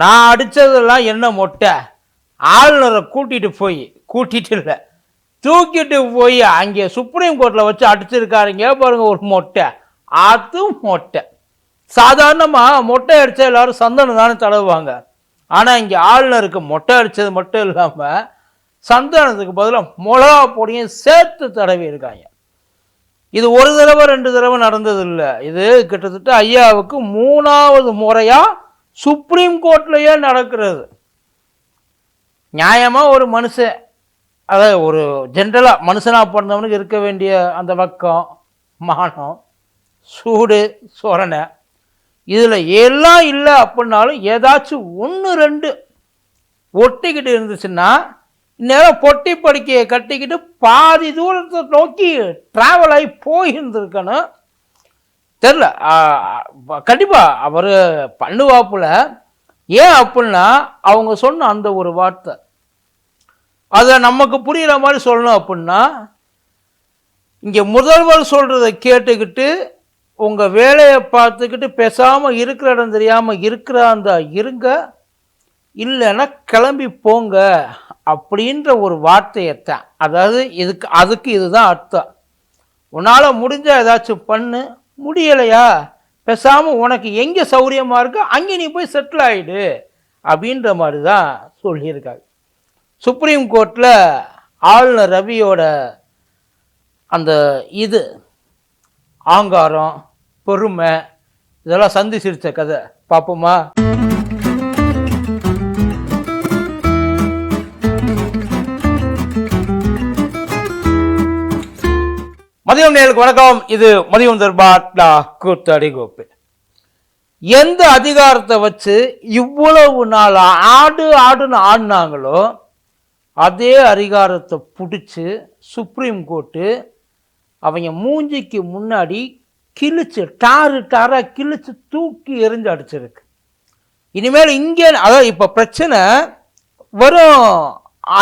நான் அடித்ததெல்லாம் என்ன மொட்டை? ஆளுநரை கூட்டிகிட்டு போய் கூட்டிகிட்டு இல்லை. தூக்கிட்டு போய் அங்கே சுப்ரீம் கோர்ட்டில் வச்சு அடிச்சிருக்காருங்க பாருங்க ஒரு மொட்டை. அது மொட்டை. சாதாரணமாக மொட்டை அடித்தா எல்லாரும் சந்தனம் தானே தடவுவாங்க. ஆனால் இங்கே ஆளுநருக்கு மொட்டை அடித்தது மட்டும் இல்லாமல் சந்தானத்துக்கு பதிலாக மிளகா பொடியும் சேர்த்து தடவி இருக்காங்க. இது ஒரு தடவை ரெண்டு தடவை நடந்தது இல்லை. இது கிட்டத்தட்ட ஐயாவுக்கு மூணாவது முறையாக சுப்ரீம் கோர்ட்லேயே நடக்கிறது. நியாயமாக ஒரு மனுஷன் அதாவது ஒரு ஜென்ரலாக மனுஷனாக பிறந்தவனுக்கு இருக்க வேண்டிய அந்த வக்கம் மானம் சூடு சொரணை இதில் எல்லாம் இல்லை அப்படின்னாலும் ஏதாச்சும் ஒன்று ரெண்டு ஒட்டிக்கிட்டு இருந்துச்சுன்னா இந்நேரம் பொட்டி படுக்கையை கட்டிக்கிட்டு பாதி தூரத்தை நோக்கி ட்ராவல் ஆகி போயிருந்துருக்கணும். தெரில கண்டிப்பாக அவர் பண்ணுவாப்புல. ஏன் அப்படின்னா அவங்க சொன்ன அந்த ஒரு வார்த்தை. அதை நமக்கு புரிகிற மாதிரி சொல்லணும் அப்படின்னா இங்கே முதல்வர் சொல்கிறத கேட்டுக்கிட்டு உங்கள் வேலையை பார்த்துக்கிட்டு பேசாமல் இருக்கிற இடம் தெரியாமல் இருக்கிற அந்த இருங்க. இல்லைன்னா கிளம்பி போங்க அப்படின்ற ஒரு வார்த்தையைத்தான். அதாவது இதுக்கு அதுக்கு இதுதான் அர்த்தம். உன்னால் முடிஞ்ச ஏதாச்சும் பண்ணு. முடியலையா? பேசாமல் உனக்கு எங்கே சௌரியமாக இருக்கோ? அங்கே நீ போய் செட்டில் ஆகிடு அப்படின்ற மாதிரி தான் சொல்லியிருக்காங்க சுப்ரீம் கோர்ட்டில் ஆளுநர் ரவியோட அந்த இது ஆங்காரம் பொறுமை இதெல்லாம் சந்திச்சிருச்ச கதை. பார்ப்போமா? மதியம் நேருக்கு வணக்கம். இது மதியம் தர்பார் கூத்தடி கோப்பு. எந்த அதிகாரத்தை வச்சு இவ்வளவு நாள் ஆடு ஆடுன்னு ஆடினாங்களோ அதே அதிகாரத்தை பிடிச்சி சுப்ரீம் கோர்ட்டு அவங்க மூஞ்சிக்கு முன்னாடி கிழிச்சு டாரு டாராக கிழிச்சு தூக்கி எரிஞ்சு அடிச்சிருக்கு. இனிமேல் இங்கே அதாவது இப்போ பிரச்சனை வெறும்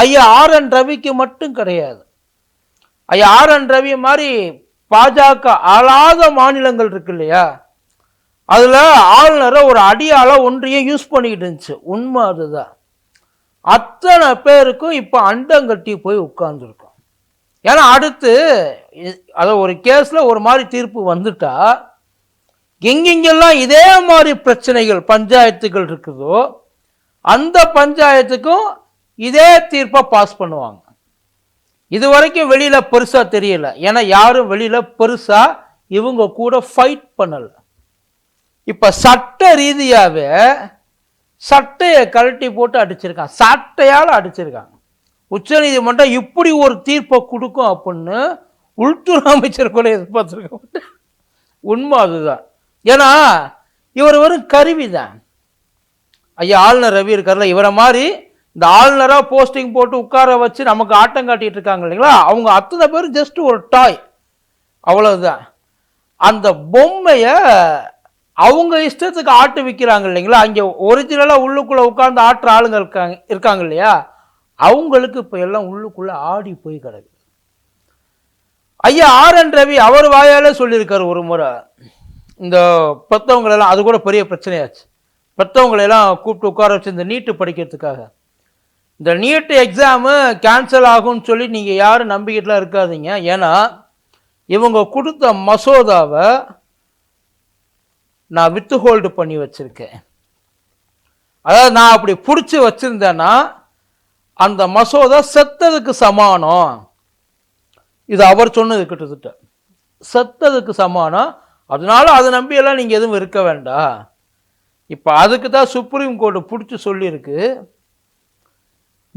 ஐயா ஆர் என் ரவிக்கு மட்டும் கிடையாது. ஆர் என் ரவி மாதிரி பாஜக ஆளாத மாநிலங்கள் இருக்கு இல்லையா? அதில் ஆளுநரை ஒரு அடியால் ஒன்றையும் யூஸ் பண்ணிக்கிட்டு இருந்துச்சு. உண்மை அதுதான். அத்தனை பேருக்கும் இப்போ அண்டங்கட்டி போய் உட்கார்ந்துருக்கோம். ஏன்னா அடுத்து அதை ஒரு கேஸில் ஒரு மாதிரி தீர்ப்பு வந்துட்டா எங்கெங்கெல்லாம் இதே மாதிரி பிரச்சனைகள் பஞ்சாயத்துகள் இருக்குதோ அந்த பஞ்சாயத்துக்கும் இதே தீர்ப்பை பாஸ் பண்ணுவாங்க. இது வரைக்கும் வெளியில் பெருசாக தெரியல. ஏன்னா யாரும் வெளியில் பெருசாக இவங்க கூட ஃபைட் பண்ணல. இப்போ சட்ட ரீதியாகவே சட்டையை கழட்டி போட்டு அடிச்சிருக்கான். சட்டையால் அடிச்சிருக்காங்க உச்சநீதிமன்றம் இப்படி ஒரு தீர்ப்பை கொடுக்கும் அப்படின்னு உள்துறை அமைச்சர் கூட எதிர்பார்த்துருக்க உண்மை அதுதான். ஏன்னா இவர் வெறும் கருவி தான் ஐயா ஆளுநர் ரவி இருக்கார்ல இவரை மாதிரி இந்த ஆளுநராக போஸ்டிங் போட்டு உட்கார வச்சு நமக்கு ஆட்டம் காட்டிட்டு இருக்காங்க இல்லைங்களா? அவங்க அத்தனை பேர் ஜஸ்ட் ஒரு டாய் அவ்வளவுதான். அந்த பொம்மையை அவங்க இஷ்டத்துக்கு ஆட்டு விற்கிறாங்க இல்லைங்களா? அங்கே ஒரிஜினலாக உள்ளுக்குள்ளே உட்காந்து ஆட்டுற ஆளுங்க இருக்காங்க இருக்காங்க இல்லையா? அவங்களுக்கு இப்போ எல்லாம் உள்ளுக்குள்ளே ஆடி போய் கிடக்கு. ஐயா ஆர் என் ரவி அவர் வாயாலே சொல்லியிருக்காரு ஒரு முறை. இந்த பெற்றவங்களெல்லாம் அது கூட பெரிய பிரச்சனையாச்சு. பெற்றவங்களெல்லாம் கூப்பிட்டு உட்கார வச்சு இந்த நீட்டு படிக்கிறதுக்காக. இந்த நீட்டு எக்ஸாமு கேன்சல் ஆகும்னு சொல்லி நீங்கள் யாரும் நம்பிக்கிட்டுலாம் இருக்காதீங்க. ஏன்னா இவங்க கொடுத்த மசோதாவை நான் வித்து ஹோல்டு பண்ணி வச்சுருக்கேன். அதாவது நான் அப்படி பிடிச்சி வச்சுருந்தேன்னா அந்த மசோதா செத்ததுக்கு சமானம். இது அவர் சொன்னது கிட்டத்தட்ட. செத்ததுக்கு சமானம். அதனால அதை நம்பியெல்லாம் நீங்கள் எதுவும் இருக்க வேண்டாம். இப்போ அதுக்கு தான் சுப்ரீம் கோர்ட்டு பிடிச்சி சொல்லியிருக்கு.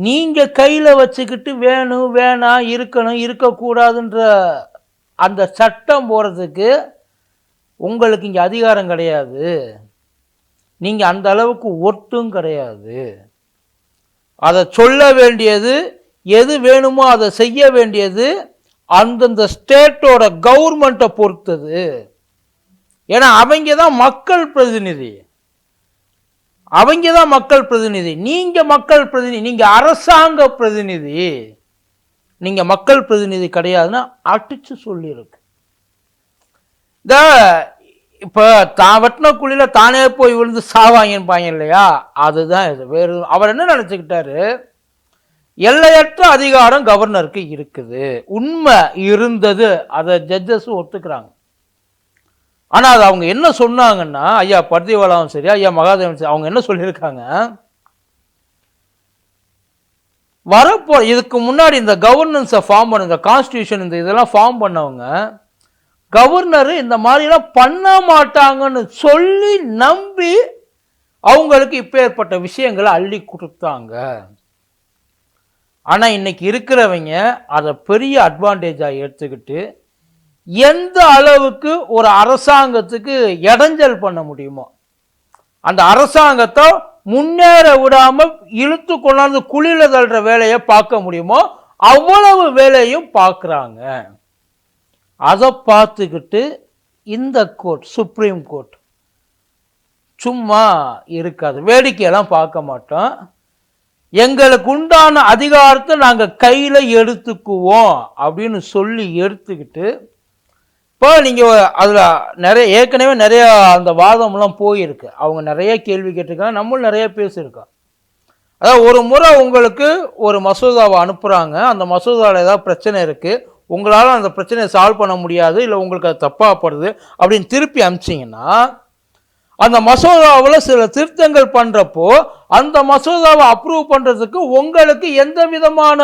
நீங்கள் கையில் வச்சுக்கிட்டு வேணும் வேணாம் இருக்கணும் இருக்கக்கூடாதுன்ற அந்த சட்டம் போகிறதுக்கு உங்களுக்கு இங்கே அதிகாரம் கிடையாது. நீங்கள் அந்த அளவுக்கு ஒட்டும் கிடையாது. அதை சொல்ல வேண்டியது எது வேணுமோ அதை செய்ய வேண்டியது அந்தந்த ஸ்டேட்டோட கவர்மெண்ட்டை பொறுத்தது. ஏன்னா அவங்க தான் மக்கள் பிரதிநிதி. அவங்க தான் மக்கள் பிரதிநிதி. நீங்கள் மக்கள் பிரதிநிதி நீங்கள் அரசாங்க பிரதிநிதி. நீங்கள் மக்கள் பிரதிநிதி கிடையாதுன்னா அடிச்சு சொல்லியிருக்கு இந்த இப்போ தான் வெட்டின குழியில் தானே போய் விழுந்து சாவாங்கன்பாங்க இல்லையா? அதுதான் இது. வேறு அவர் என்ன நினச்சிக்கிட்டாரு? எல்லையற்ற அதிகாரம் கவர்னருக்கு இருக்குது. உண்மை இருந்தது. அதை ஜட்ஜஸும் ஒத்துக்கிறாங்க. ஆனால் அது அவங்க என்ன சொன்னாங்கன்னா ஐயா பர்திவாலாவும் சரி ஐயா மகாதேவன் சரி அவங்க என்ன சொல்லியிருக்காங்க? வரப்போ இதுக்கு முன்னாடி இந்த கவர்னன்ஸை ஃபார்ம் பண்ண இந்த கான்ஸ்டியூஷன் இந்த இதெல்லாம் ஃபார்ம் பண்ணவங்க கவர்னர் இந்த மாதிரிலாம் பண்ண மாட்டாங்கன்னு சொல்லி நம்பி அவங்களுக்கு இப்பேற்பட்ட விஷயங்களை அள்ளி கொடுத்தாங்க. ஆனால் இன்னைக்கு இருக்கிறவங்க அதை பெரிய அட்வான்டேஜாக எடுத்துக்கிட்டு எந்த அளவுக்கு ஒரு அரசாங்கத்துக்கு இடைஞ்சல் பண்ண முடியுமோ அந்த அரசாங்கத்தை முன்னேற விடாமல் இழுத்து கொண்டாந்து குழியில தள்ளுற வேலையை பார்க்க முடியுமோ அவ்வளவு வேலையும் பார்க்குறாங்க. அதை பார்த்துக்கிட்டு இந்த கோர்ட் சுப்ரீம் கோர்ட் சும்மா இருக்காது. வேடிக்கையெல்லாம் பார்க்க மாட்டோம். எங்களுக்கு உண்டான அதிகாரத்தை நாங்கள் கையில் எடுத்துக்குவோம் அப்படின்னு சொல்லி எடுத்துக்கிட்டு இப்போ நீங்கள் அதில் நிறைய ஏற்கனவே நிறையா அந்த வாதம்லாம் போயிருக்கு. அவங்க நிறைய கேள்வி கேட்டிருக்காங்க நம்மளும் நிறைய பேசியிருக்கோம். அதாவது ஒரு முறை உங்களுக்கு ஒரு மசோதாவை அனுப்புகிறாங்க அந்த மசோதாவில் ஏதாவது பிரச்சனை இருக்குது உங்களால் அந்த பிரச்சனையை சால்வ் பண்ண முடியாது இல்லை உங்களுக்கு அது தப்பாகப்படுது அப்படின்னு திருப்பி அனுப்பிச்சிங்கன்னா அந்த மசோதாவில் சில திருத்தங்கள் பண்ணுறப்போ அந்த மசோதாவை அப்ரூவ் பண்ணுறதுக்கு உங்களுக்கு எந்த விதமான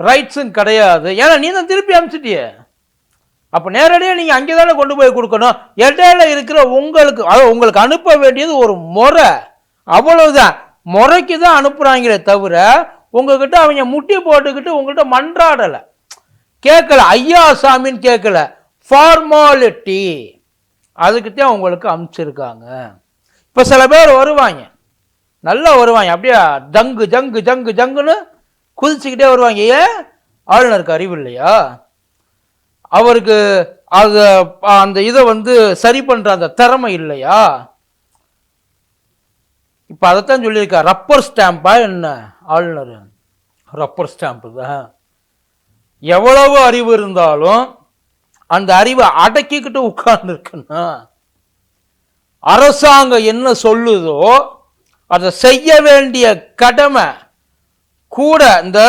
ரைட்ஸும் கிடையாது. ஏன்னா நீ தான் திருப்பி அனுப்பிச்சிட்டியே. அப்போ நேரடியாக நீங்கள் அங்கே தானே கொண்டு போய் கொடுக்கணும்? இடையில இருக்கிற உங்களுக்கு அதாவது உங்களுக்கு அனுப்ப வேண்டியது ஒரு முறை. அவ்வளவுதான். முறைக்கு தான் அனுப்புகிறாங்களே தவிர உங்ககிட்ட அவங்க முட்டி போட்டுக்கிட்டு உங்கள்கிட்ட மன்றாடலை. கேட்கல. ஐயா சாமின்னு கேட்கல. ஃபார்மாலிட்டி அதுக்குத்தான் உங்களுக்கு அனுப்பிச்சிருக்காங்க. இப்போ சில பேர் வருவாங்க. நல்லா வருவாங்க. அப்படியே ஜங்கு ஜங்கு ஜங்கு ஜங்குன்னு குதிச்சுக்கிட்டே வருவாங்க. ஏன்? ஆளுநருக்கு அறிவு இல்லையா? அவருக்கு அது அந்த இதை வந்து சரி பண்ணுற அந்த திறமை இல்லையா? இப்போ அதைத்தான் சொல்லியிருக்கா ரப்பர் ஸ்டாம்பா என்ன? ஆளுநர். ரப்பர் ஸ்டாம்பு தான். எவ்வளவு அறிவு இருந்தாலும் அந்த அறிவை அடக்கிக்கிட்டு உட்கார்ந்துருக்குன்னா அரசாங்கம் என்ன சொல்லுதோ அதை செய்ய வேண்டிய கடமை கூட இந்த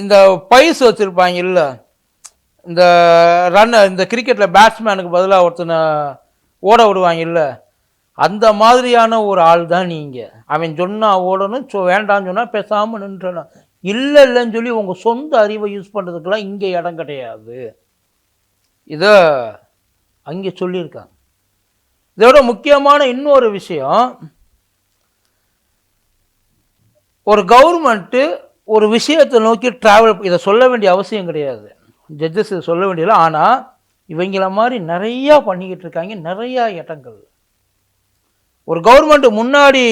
இந்த பைஸ் வச்சுருப்பாங்க இல்லை. இந்த ரன் இந்த கிரிக்கெட்டில் பேட்ஸ்மேனுக்கு பதிலாக ஒருத்தனை ஓட விடுவாங்க இல்லை அந்த மாதிரியான ஒரு ஆள் தான் நீங்கள் அவன் சொன்னால் ஓடணும் சொ வேண்டாம்னு சொன்னால் பேசாமல் நின்றணும் இல்லை இல்லைன்னு சொல்லி உங்கள் சொந்த அறிவை யூஸ் பண்ணுறதுக்கெல்லாம் இங்கே இடம் கிடையாது. இதை அங்கே சொல்லியிருக்காங்க. இதோட முக்கியமான இன்னொரு விஷயம் ஒரு கவர்மெண்ட்டு ஒரு விஷயத்தை நோக்கி ட்ராவல் இதை சொல்ல வேண்டிய அவசியம் கிடையாது. ஜட்ஜஸ் இதை சொல்ல வேண்டியதில்லை. ஆனால் இவங்கள மாதிரி நிறையா பண்ணிக்கிட்டு இருக்காங்க. நிறையா இடங்கள். ஒரு கவர்மெண்ட் முன்னாடி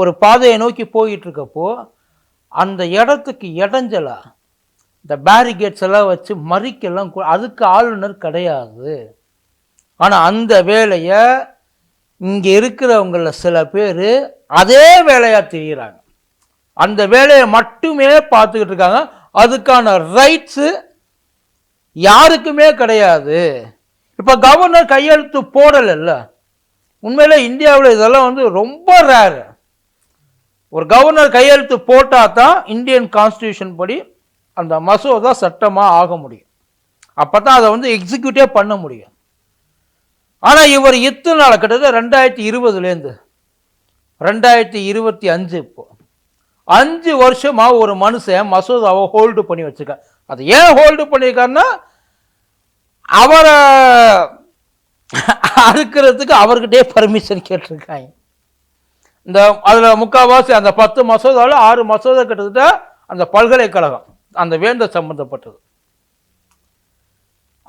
ஒரு பாதையை நோக்கி போயிட்டு இருக்கப்போ அந்த இடத்துக்கு இடைஞ்சலா இந்த பேரிகேட்ஸ் எல்லாம் வச்சு மறிக்கெல்லாம் அதுக்கு ஆளுநர் கிடையாது. ஆனால் அந்த வேலையை இங்கே இருக்கிறவங்கள சில பேர் அதே வேலையாக தெரிகிறாங்க அந்த வேலையை மட்டுமே பார்த்துக்கிட்டு இருக்காங்க. அதுக்கான ரைட்ஸு யாருக்குமே கிடையாது. இப்போ கவர்னர் கையெழுத்து போடலைல்ல உண்மையில இந்தியாவில் இதெல்லாம் வந்து ரொம்ப ரேரு ஒரு கவர்னர் கையெழுத்து போட்டால் தான் இந்தியன் கான்ஸ்டியூஷன் படி அந்த மசோதா சட்டமாக ஆக முடியும். அப்போ தான் அதை வந்து எக்ஸிக்யூட்டே பண்ண முடியும். ஆனால் இவர் இத்தனை நாள் கிட்டத்தட்ட ரெண்டாயிரத்தி இருபதுலேருந்து ரெண்டாயிரத்தி இருபத்தி அஞ்சு இப்போ அஞ்சு வருஷமாக ஒரு மனுஷன் மசோதாவை ஹோல்டு பண்ணி வச்சுக்க அது ஏன் ஹோல்டு பண்ணியிருக்காருன்னா அவரை அறுக்கிறதுக்கு அவர்கிட்டே பர்மிஷன் கேட்டிருக்காங்க. இந்த அதில் முக்கால்வாசி அந்த பத்து மசோதாவில் ஆறு மசோதா கிட்டத்தட்ட அந்த பல்கலைக்கழகம் அந்த வேந்தர் சம்பந்தப்பட்டது.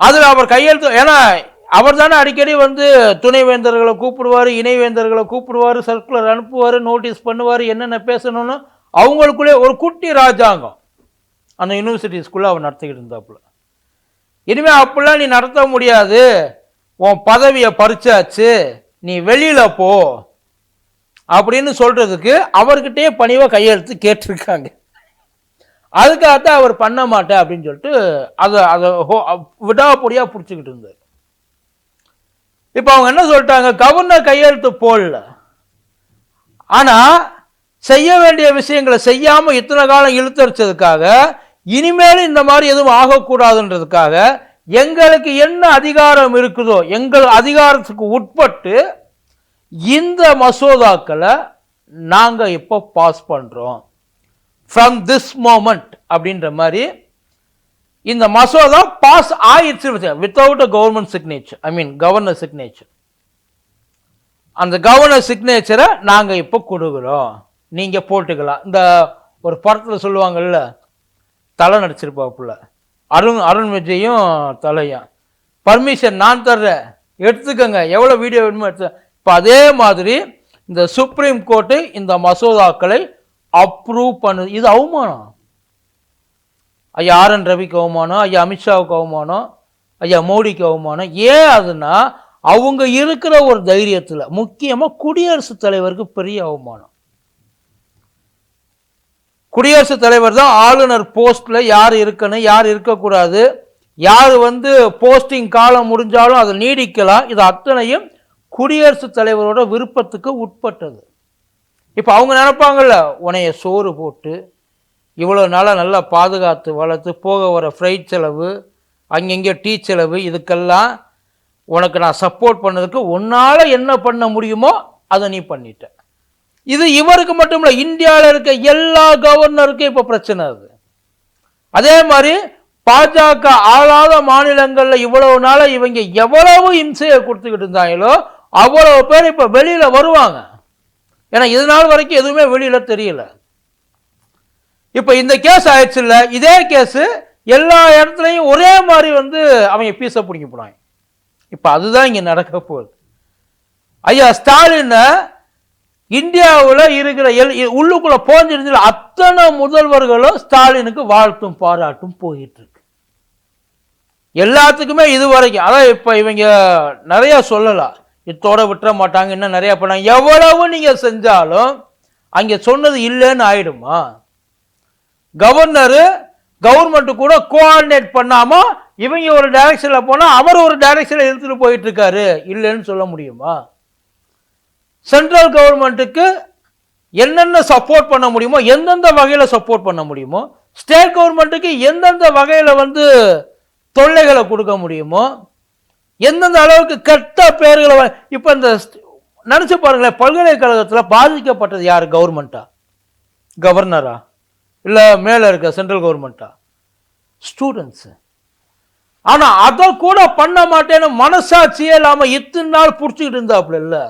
அதில் அவர் கையெழுத்து ஏன்னா அவர் தானே அடிக்கடி வந்து துணைவேந்தர்களை கூப்பிடுவார் இணைவேந்தர்களை கூப்பிடுவார் சர்க்குலர் அனுப்புவார் நோட்டீஸ் பண்ணுவார் என்னென்ன பேசணும்னு அவங்களுக்குள்ளே ஒரு குட்டி ராஜாங்கம் அந்த யூனிவர்சிட்டிஸ்குள்ளே அவன் நடத்திக்கிட்டு இருந்தாப்புல. இனிமேல் அப்படிலாம் நீ நடத்த முடியாது. உன் பதவியை பறிச்சாச்சு. நீ வெளியில் போ அப்படின்னு சொல்கிறதுக்கு அவர்கிட்டயே பணிவாக கையெழுத்து கேட்டிருக்காங்க. அதுக்காகத்தான் அவர் பண்ண மாட்டேன் அப்படின்னு சொல்லிட்டு அதை அதை ஹோ- விடாப்பொடியாக பிடிச்சிக்கிட்டு இருந்தார். இப்போ அவங்க என்ன சொல்லிட்டாங்க? கவர்னர் கையெழுத்து போடல. ஆனால் செய்ய வேண்டிய விஷயங்களை செய்யாமல் இத்தனை காலம் இழுத்தரிச்சதுக்காக இனிமேல் இந்த மாதிரி எதுவும் ஆகக்கூடாதுன்றதுக்காக எங்களுக்கு என்ன அதிகாரம் இருக்குதோ எங்கள் அதிகாரத்துக்கு உட்பட்டு இந்த மசோதாக்களை நாங்கள் இப்போ பாஸ் பண்ணுறோம் ஃப்ரம் திஸ் மோமெண்ட் அப்படின்ற மாதிரி இந்த மசோதா பாஸ் ஆயிடுச்சு without a government signature I mean governor signature அந்த கவர்னர் சிக்னேச்சரை நாங்கள் இப்போ கொடுக்குறோம். நீங்கள் போட்டுக்கலாம். இந்த ஒரு படத்தில் சொல்லுவாங்கல்ல தலை நடிச்சிருப்பாப்புல அருண் அருண் விஜயும் தலையும் பர்மிஷன் நான் தர்றேன் எடுத்துக்கங்க. எவ்வளோ வீடியோ வேணுமோ எடுத்து. இப்போ அதே மாதிரி இந்த சுப்ரீம் கோர்ட்டு இந்த மசோதாக்களை அப்ரூவ் பண்ணுது இது அவமானம். ஐயா ஆர் என் ரவிக்கு அவமானம் ஐயா அமித்ஷாவுக்கு அவமானம் ஐயா மோடிக்கு அவமானம். ஏன் அதுனா அவங்க இருக்கிற ஒரு தைரியத்தில் முக்கியமாக குடியரசுத் தலைவருக்கு பெரிய அவமானம். குடியரசுத் தலைவர் தான் ஆளுநர் போஸ்ட்ல யார் இருக்கணும் யார் இருக்கக்கூடாது யார் வந்து போஸ்டிங் காலம் முடிஞ்சாலும் அதை நீடிக்கலாம். இது அத்தனையும் குடியரசுத் தலைவரோட விருப்பத்துக்கு உட்பட்டது. இப்போ அவங்க நினைப்பாங்கல்ல உனைய சோறு போட்டு இவ்வளோ நாளாக நல்லா பாதுகாத்து வளர்த்து போக வர ஃப்ரைட் செலவு அங்கங்கே டீ செலவு இதுக்கெல்லாம் உனக்கு நான் சப்போர்ட் பண்ணதுக்கு உன்னால் என்ன பண்ண முடியுமோ அதை நீ பண்ணிட்ட. இது இவருக்கு மட்டும் இல்லை இந்தியாவில் இருக்க எல்லா கவர்னருக்கும் இப்போ பிரச்சனை அது. அதே மாதிரி பாஜக ஆளாத மாநிலங்களில் இவ்வளவு நாளாக இவங்க எவ்வளவு இம்சையை கொடுத்துக்கிட்டு இருந்தாங்களோ அவ்வளவு பேர் இப்போ வெளியில் வருவாங்க. ஏன்னா இது நாள் வரைக்கும் எதுவுமே வெளியில் தெரியல. இப்போ இந்த கேஸ் ஆயிடுச்சு இல்லை இதே கேஸு எல்லா இடத்துலையும் ஒரே மாதிரி வந்து அவங்க பீஸை பிடிக்க போனாங்க இப்போ அதுதான் இங்கே நடக்க போகுது. ஐயா ஸ்டாலினை இந்தியாவில் இருக்கிற எல் உள்ளுக்குள்ளே போஞ்சிருந்த அத்தனை முதல்வர்களும் ஸ்டாலினுக்கு வாழ்த்தும் பாராட்டும் போயிட்டுருக்கு. எல்லாத்துக்குமே இது வரைக்கும் அதான் இப்போ இவங்க நிறையா சொல்லலாம் இத்தோட விட்டுற மாட்டாங்க இன்னும் நிறையா பண்ணாங்க. எவ்வளவு நீங்கள் செஞ்சாலும் அங்கே சொன்னது இல்லைன்னு ஆயிடுமா? கவர்னரு கவர்மெண்ட்டு கூட கோஆர்டினேட் பண்ணாமல் இவங்க ஒரு டைரக்ஷனில் போனால் அவர் ஒரு டைரக்ஷனில் எடுத்துகிட்டு போயிட்டுருக்காரு. இல்லைன்னு சொல்ல முடியுமா? சென்ட்ரல் கவர்மெண்ட்டுக்கு என்னென்ன சப்போர்ட் பண்ண முடியுமோ எந்தெந்த வகையில் சப்போர்ட் பண்ண முடியுமோ ஸ்டேட் கவர்மெண்ட்டுக்கு எந்தெந்த வகையில் வந்து தொல்லைகளை கொடுக்க முடியுமோ எந்தெந்த அளவுக்கு கெட்ட பேர்களை இப்போ இந்த நினச்சி பாருங்களேன் பல்கலைக்கழகத்தில் பாதிக்கப்பட்டது யார்? கவர்மெண்ட்டா கவர்னரா இல்லை மேலே இருக்க சென்ட்ரல் கவர்மெண்ட்டா ஸ்டூடெண்ட்ஸு ஆனால் அதை கூட பண்ண மாட்டேன்னு மனசாட்சியே இல்லாமல் இத்தனை நாள் பிடிச்சிக்கிட்டு இருந்தாப்புல இல்லை.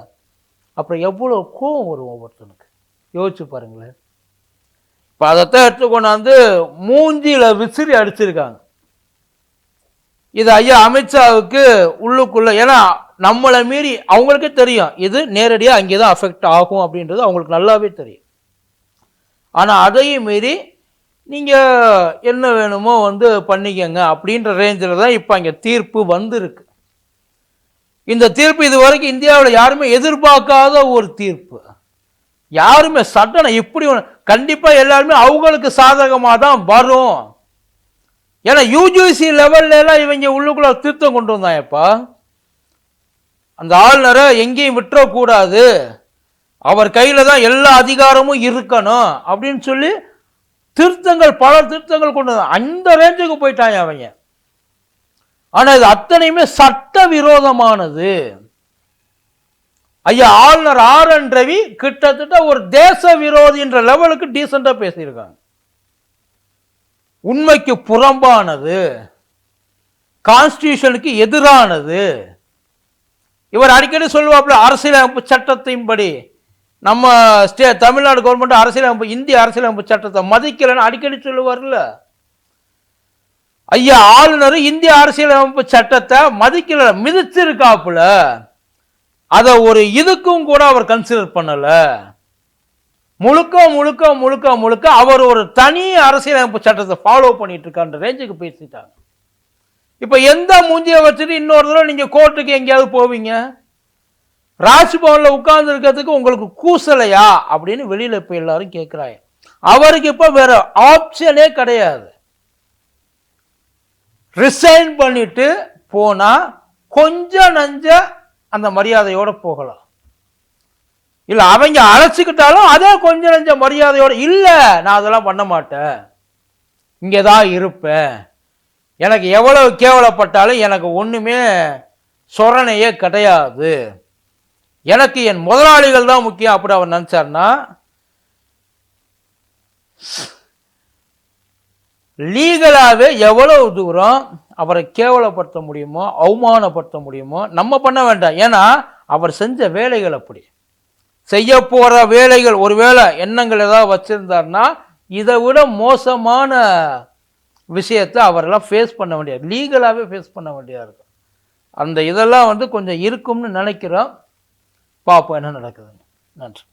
அப்புறம் எவ்வளோ கோவம் வரும் ஒவ்வொருத்தனுக்கு? யோசிச்சு பாருங்களேன். இப்போ அதைத்தான் எடுத்து கொண்டாந்து மூஞ்சியில் விசிறி அடிச்சிருக்காங்க. இது ஐயா அமித்ஷாவுக்கு உள்ளுக்குள்ளே ஏன்னா நம்மளை மீறி அவங்களுக்கே தெரியும் இது நேரடியாக அங்கே தான் அஃபெக்ட் ஆகும் அப்படின்றது அவங்களுக்கு நல்லாவே தெரியும். ஆனால் அதையும் மீறி நீங்கள் என்ன வேணுமோ வந்து பண்ணிக்கங்க அப்படின்ற ரேஞ்சில் தான் இப்போ அங்கே தீர்ப்பு வந்திருக்கு. இந்த தீர்ப்பு இது வரைக்கும் இந்தியாவில் யாருமே எதிர்பார்க்காத ஒரு தீர்ப்பு. யாருமே சட்டனை இப்படி கண்டிப்பாக எல்லாருமே அவங்களுக்கு சாதகமாக தான் வரும். ஏன்னா யூஜிசி லெவல்லலாம் இவங்க உள்ளுக்குள்ள திருத்தம் கொண்டு வந்தாயப்பா. அந்த ஆளுநரை எங்கேயும் விட்டுறக்கூடாது. அவர் கையில் தான் எல்லா அதிகாரமும் இருக்கணும் அப்படின்னு சொல்லி திருத்தங்கள் பல திருத்தங்கள் கொண்டு வந்தாங்க அந்த ரேஞ்சுக்கு போயிட்டாங்க அவங்க. ஆனால் இது அத்தனையுமே சட்ட விரோதமானது ஐயா ஆளுநர் ஆர் என் ரவி கிட்டத்தட்ட ஒரு தேச விரோதி என்ற லெவலுக்கு டீசெண்டாக பேசியிருக்காங்க. உண்மைக்கு புறம்பானது. கான்ஸ்டியூஷனுக்கு எதிரானது. இவர் அடிக்கடி சொல்லுவாப்புல அரசியலமைப்பு சட்டத்தின்படி நம்ம ஸ்டே தமிழ்நாடு கவர்மெண்ட் அரசியலமைப்பு இந்திய அரசியலமைப்பு சட்டத்தை மதிக்கலைன்னு அடிக்கடி சொல்லுவார்ல ஐயா ஆளுநர் இந்திய அரசியலமைப்பு சட்டத்தை மதிக்கல மிதிச்சிருக்காப்புல. அதை ஒரு இதுக்கும் கூட அவர் கன்சிடர் பண்ணல. முழுக்க முழுக்க முழுக்க முழுக்க அவர் ஒரு தனி அரசியலமைப்பு சட்டத்தை ஃபாலோ பண்ணிட்டு இருக்கான்ற ரேஞ்சுக்கு பேசிட்டாங்க. இப்ப எந்த மூஞ்சியை வச்சுட்டு இன்னொரு தடவை நீங்க கோர்ட்டுக்கு எங்கேயாவது போவீங்க? ராஜ்பவன்ல உட்கார்ந்து இருக்கிறதுக்கு உங்களுக்கு கூசலையா? அப்படின்னு வெளியில இப்ப எல்லாரும் கேட்கிறாங்க அவருக்கு இப்ப வேற ஆப்ஷனே கிடையாது. ரிசைன் பண்ணிட்டு போனால் கொஞ்சம் நஞ்ச அந்த மரியாதையோடு போகலாம். இல்லை அவங்க அழைச்சிக்கிட்டாலும் அதே கொஞ்சம் நஞ்ச மரியாதையோடு இல்லை நான் அதெல்லாம் பண்ண மாட்டேன். இங்கே தான் இருப்பேன். எனக்கு எவ்வளவு கேவலப்பட்டாலும் எனக்கு ஒன்றுமே சொரணையே கிடையாது. எனக்கு என் முதலாளிகள் தான் முக்கியம் அப்படி அவர் நினச்சார்னா லீகலாகவே எவ்வளவு தூரம் அவரை கேவலப்படுத்த முடியுமோ அவமானப்படுத்த முடியுமோ நம்ம பண்ண வேண்டாம். ஏன்னா அவர் செஞ்ச வேலைகள் அப்படி. செய்ய போகிற வேலைகள் ஒருவேளை எண்ணங்கள் ஏதாவது வச்சுருந்தார்னா இதை விட மோசமான விஷயத்தை அவரெல்லாம் ஃபேஸ் பண்ண வேண்டியது லீகலாகவே ஃபேஸ் பண்ண வேண்டியதாக இருக்கும். அந்த இதெல்லாம் வந்து கொஞ்சம் இருக்கும்னு நினைக்கிறோம். பார்ப்போம் என்ன நடக்குதுன்னு. நன்றி.